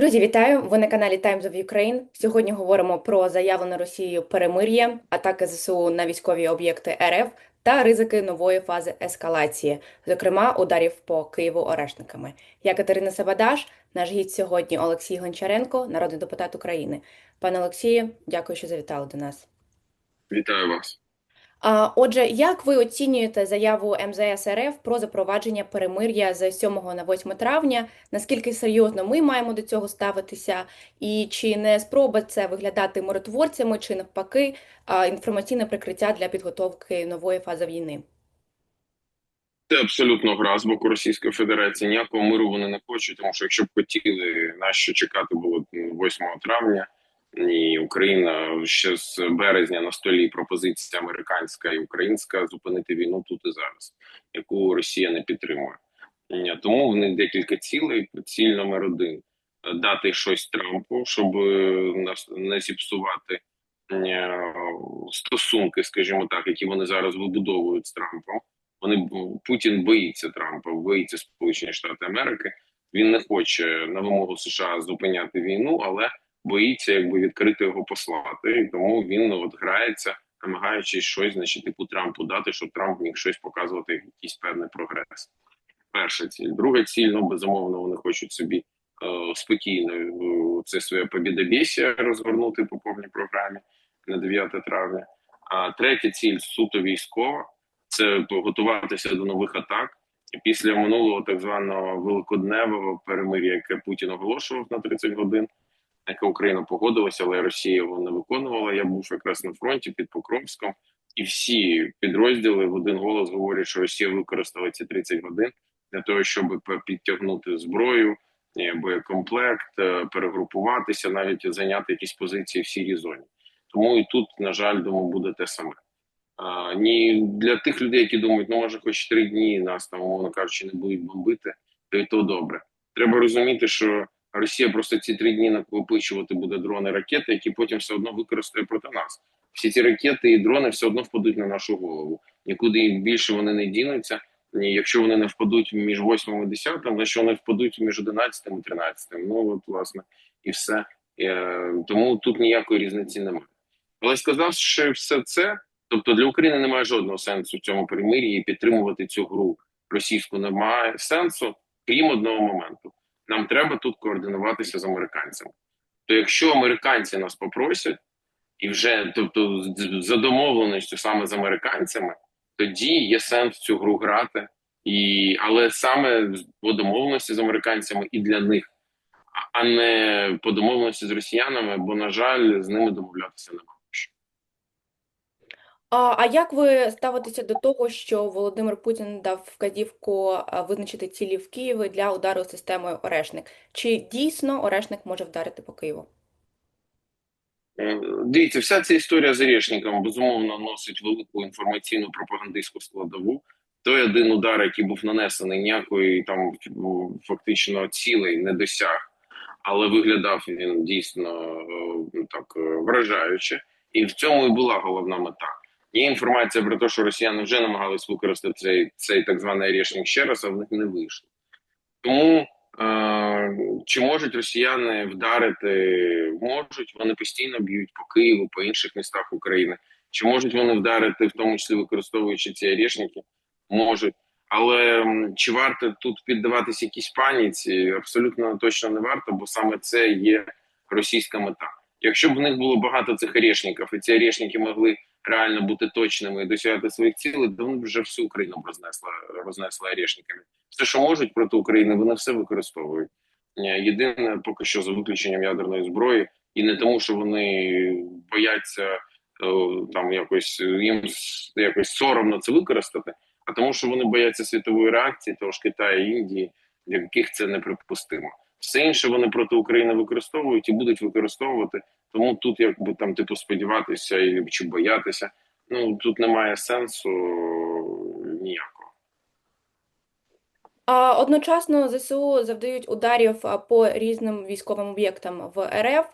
Друзі, вітаю! Ви на каналі Times of Ukraine. Сьогодні говоримо про заявлене Росією перемир'я, атаки ЗСУ на військові об'єкти РФ та ризики нової фази ескалації, зокрема ударів по Києву орешниками. Я Катерина Сабадаш, наш гість сьогодні Олексій Гончаренко, народний депутат України. Пане Олексію, дякую, що завітали до нас. Вітаю вас. Отже, як ви оцінюєте заяву МЗС РФ про запровадження перемир'я з 7 на 8 травня? Наскільки серйозно ми маємо до цього ставитися? І чи не спроба це виглядати миротворцями, чи навпаки інформаційне прикриття для підготовки нової фази війни? Це абсолютно гра з боку Російської Федерації. Ніякого миру вони не хочуть, тому що якщо б хотіли, на що чекати було 8 травня. І Україна ще з березня на столі пропозиція американська і українська зупинити війну тут і зараз, яку Росія не підтримує. Тому в них декілька цілей. Ціль номер один дати щось Трампу, щоб не зіпсувати стосунки, скажімо так, які вони зараз вибудовують з Трампом. Вони Путін боїться Трампа, боїться Сполучені Штати Америки. Він не хоче на вимогу США зупиняти війну, але боїться якби відкрити його послати, і тому він от грається, намагаючись щось, значить, типу Трампу дати, щоб Трамп міг щось показувати, якийсь певний прогрес. Перша ціль, друга ціль, ну безумовно, вони хочуть собі е, спокійно е, це своє побідобєсія розгорнути по повній програмі на 9 травня. А третя ціль суто військова це готуватися до нових атак. І після минулого так званого великодневого перемир'я, яке Путін оголошував на 30 годин яке Україна погодилася, але Росія його не виконувала. Я був якраз на фронті під Покровськом, і всі підрозділи в один голос говорять, що Росія використала ці 30 годин для того, щоб підтягнути зброю, е, боєкомплект, е, перегрупуватися, навіть зайняти якісь позиції в сірій зоні. Тому і тут, на жаль, думаю, буде те саме. А, ні для тих людей, які думають, ну може, хоч три дні нас там, умовно кажучи, не будуть бомбити, то і то добре. Треба розуміти, що Росія просто ці три дні накопичувати буде дрони ракети, які потім все одно використає проти нас. Всі ці ракети і дрони все одно впадуть на нашу голову. Нікуди більше вони не дінуться. Якщо вони не впадуть між 8 і 10, значить вони впадуть між 11 і 13. Ну от власне і все. Е, тому тут ніякої різниці немає. Але сказавши все це, тобто для України немає жодного сенсу в цьому примир'ї і підтримувати цю гру російську немає сенсу, крім одного моменту нам треба тут координуватися з американцями. То якщо американці нас попросять, і вже тобто за домовленістю саме з американцями, тоді є сенс цю гру грати, і але саме по домовленості з американцями і для них, а не по домовленості з росіянами, бо на жаль, з ними домовлятися немає. А як ви ставитеся до того, що Володимир Путін дав вказівку визначити цілі в Києві для удару системою Орешник? Чи дійсно Орешник може вдарити по Києву? Е, дивіться, вся ця історія з Орешником безумовно носить велику інформаційну пропагандистську складову. Той один удар, який був нанесений, ніякої там фактично цілей не досяг, але виглядав він дійсно е, так е, вражаюче, і в цьому і була головна мета. Є інформація про те, що росіяни вже намагались використати цей цей так званий рішення ще раз, а в них не вийшло. Тому е, чи можуть росіяни вдарити? Можуть, вони постійно б'ють по Києву, по інших містах України. Чи можуть вони вдарити, в тому числі використовуючи ці рішники? Можуть. Але чи варто тут піддаватися якійсь паніці? Абсолютно точно не варто, бо саме це є російська мета. Якщо б в них було багато цих орешників, і ці орешники могли реально бути точними і досягати своїх цілей, то вони вже всю Україну рознесла рознесла орешниками. Все, що можуть проти України, вони все використовують. Єдине, поки що за виключенням ядерної зброї, і не тому, що вони бояться е, там якось їм якось соромно це використати, а тому, що вони бояться світової реакції, того ж Китаю і Індії, для яких це неприпустимо. Все інше вони проти України використовують і будуть використовувати. Тому тут, якби там типу сподіватися і чи боятися, ну тут немає сенсу ніякого. А одночасно ЗСУ завдають ударів по різним військовим об'єктам в РФ.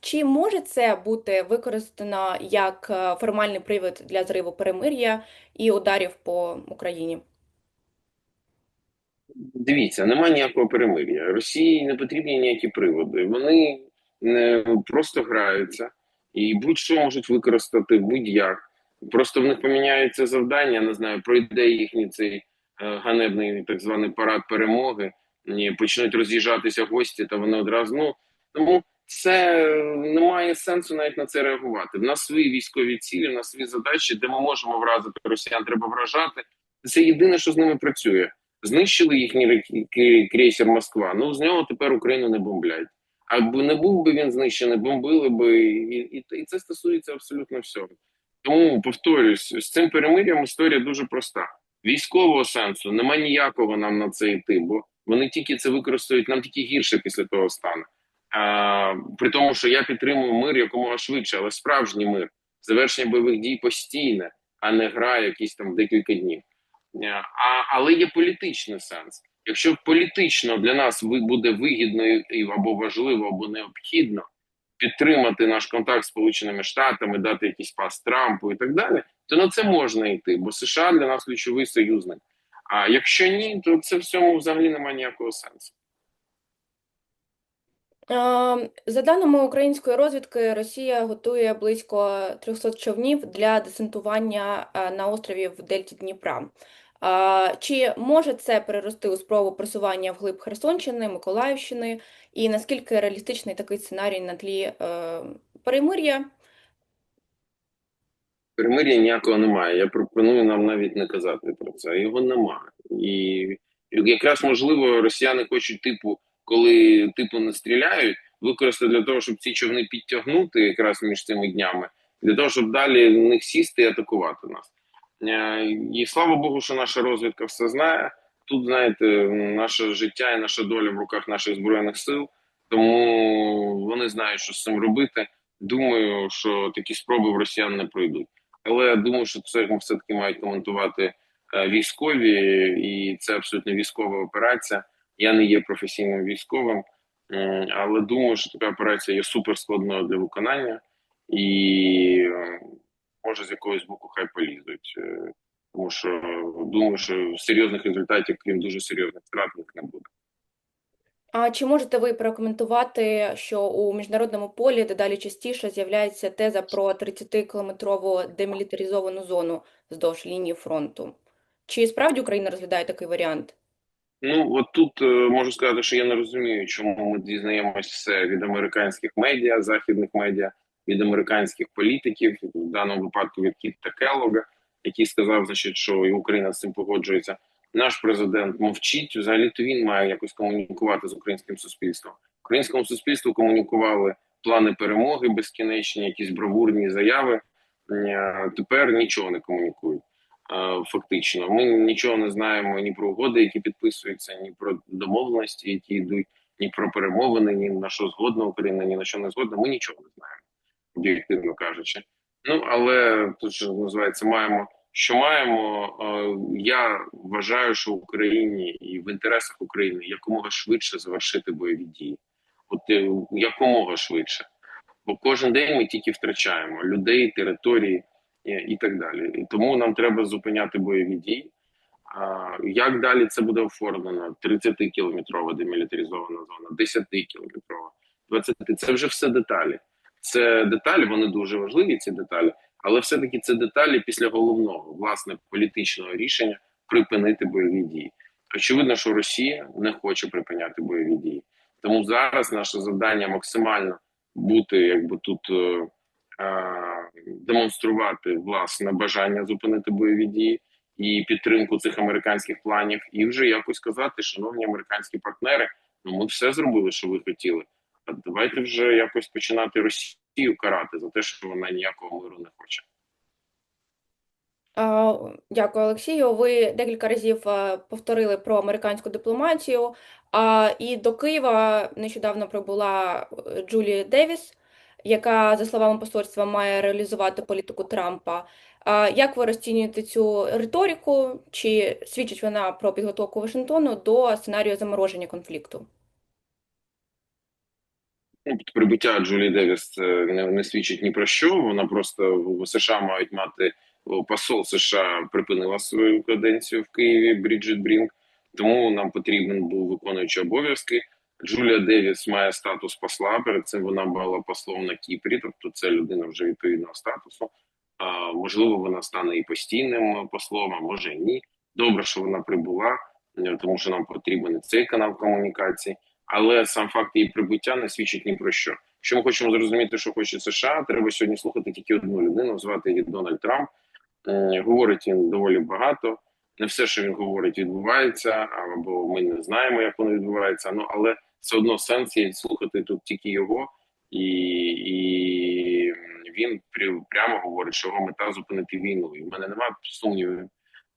Чи може це бути використано як формальний привід для зриву перемир'я і ударів по Україні? Дивіться, немає ніякого перемир'я. Росії не потрібні ніякі приводи. Вони не просто граються і будь-що можуть використати будь-як. Просто в них поміняється завдання. Не знаю, пройде їхній цей е, ганебний так званий парад перемоги. І почнуть роз'їжджатися гості, та вони одразу ну тому це немає сенсу навіть на це реагувати. В нас свої військові цілі, в нас свої задачі, де ми можемо вразити росіян, треба вражати. Це єдине, що з ними працює. Знищили їхній крейсер Москва. Ну з нього тепер Україну не бомблять. Аби не був би він знищений, бомбили би, і, і, і це стосується абсолютно всього. Тому повторюсь, з цим перемир'ям історія дуже проста. Військового сенсу нема ніякого нам на це йти, бо вони тільки це використають, нам тільки гірше після того стане. А, при тому, що я підтримую мир якомога швидше, але справжній мир, завершення бойових дій постійне, а не гра якісь там декілька днів. Е, А, але є політичний сенс. Якщо політично для нас буде вигідно або важливо, або необхідно підтримати наш контакт з Сполученими Штатами, дати якийсь пас Трампу і так далі, то на це можна йти, бо США для нас ключовий союзник. А якщо ні, то це в цьому взагалі немає ніякого сенсу. Е, За даними української розвідки, Росія готує близько 300 човнів для десантування е, на острові в Дельті Дніпра. Чи може це перерости у спробу просування вглиб Херсонщини, Миколаївщини? І наскільки реалістичний такий сценарій на тлі е, перемир'я? Перемир'я ніякого немає. Я пропоную нам навіть не казати про це. Його немає. І якраз можливо росіяни хочуть, типу, коли типу не стріляють, використати для того, щоб ці човни підтягнути якраз між цими днями, для того, щоб далі в них сісти і атакувати нас. Е, І слава Богу, що наша розвідка все знає. Тут, знаєте, наше життя і наша доля в руках наших збройних сил, тому вони знають, що з цим робити. Думаю, що такі спроби в росіян не пройдуть. Але я думаю, що це все таки мають коментувати е, військові, і це абсолютно військова операція. Я не є професійним військовим, але думаю, що така операція є суперскладною для виконання, і е, може з якогось боку хай полізуть. Е, Тому що думаю, що серйозних результатів, крім дуже серйозних втрат, не буде. А чи можете ви прокоментувати, що у міжнародному полі дедалі частіше з'являється теза про 30-кілометрову демілітаризовану зону вздовж лінії фронту? Чи справді Україна розглядає такий варіант? Ну от тут е, можу сказати, що я не розумію, чому ми дізнаємось все від американських медіа, західних медіа, від американських політиків, в даному випадку від Кітта Келлога, який сказав, значить, що Україна з цим погоджується. Наш президент мовчить. Взагалі то він має якось комунікувати з українським суспільством. Українському суспільству комунікували плани перемоги безкінечні, якісь бравурні заяви. Е, Тепер нічого не комунікують. Е, Фактично, ми нічого не знаємо ні про угоди, які підписуються, ні про домовленості, які йдуть, ні про перемовини, ні на що згодна Україна, ні на що не згодна. Ми нічого не знаємо, об'єктивно кажучи. Ну але тут же називається маємо. Що маємо, Е, я вважаю, що в Україні і в інтересах України якомога швидше завершити бойові дії, от е, якомога швидше, бо кожен день ми тільки втрачаємо людей, території і, так далі. І тому нам треба зупиняти бойові дії. Як далі це буде оформлено? 30-кілометрова демілітаризована зона, 10-кілометрова, 20 це вже все деталі. Це деталі, вони дуже важливі, ці деталі, але все-таки це деталі після головного, власне, політичного рішення припинити бойові дії. Очевидно, що Росія не хоче припиняти бойові дії. Тому зараз наше завдання максимально бути якби тут. е, е, демонструвати власне бажання зупинити бойові дії і підтримку цих американських планів, і вже якось казати, шановні американські партнери, ну ми все зробили, що ви хотіли. Давайте вже якось починати Росію карати за те, що вона ніякого миру не хоче. Дякую, Олексію. Ви декілька разів е, повторили про американську дипломатію. І до Києва нещодавно прибула е, Джулі Девіс, яка, за словами посольства, має реалізувати політику Трампа. Як ви розцінюєте цю риторику? Чи свідчить вона про підготовку Вашингтону до сценарію замороження конфлікту? Ну, прибуття Джулі Девіс не, не свідчить ні про що. Вона просто в США мають мати посол США припинила свою каденцію в Києві. Бріджит Брінк. Тому нам потрібен був виконуючий обов'язки. Джулія Девіс має статус посла. Перед цим вона була послом на Кіпрі, тобто це людина вже відповідного статусу. А, можливо, вона стане і постійним послом, а може і ні. Добре, що вона прибула, е, тому що нам потрібен цей канал комунікації. Але сам факт її прибуття не свідчить ні про що. Якщо ми хочемо зрозуміти, що хоче США, треба сьогодні слухати тільки одну людину, звати її Дональд Трамп. Е, Говорить він доволі багато. Не все, що він говорить, відбувається, або ми не знаємо, як воно відбувається. Ну але все одно сенс є слухати тут тільки його, і, і він пря- прямо говорить, що його мета зупинити війну. І в мене немає сумнівів.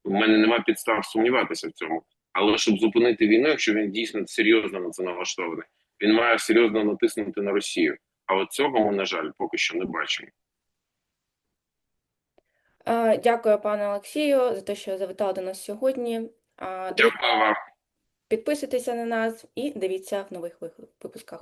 У мене немає підстав сумніватися в цьому. Але щоб зупинити війну, якщо він дійсно серйозно на це налаштований, він має серйозно натиснути на Росію. А от цього ми, на жаль, поки що не бачимо. Е, Дякую, пане Олексію, за те, що завітали до нас сьогодні. Е, Дякую вам. Підписуйтеся на нас і дивіться в нових випусках.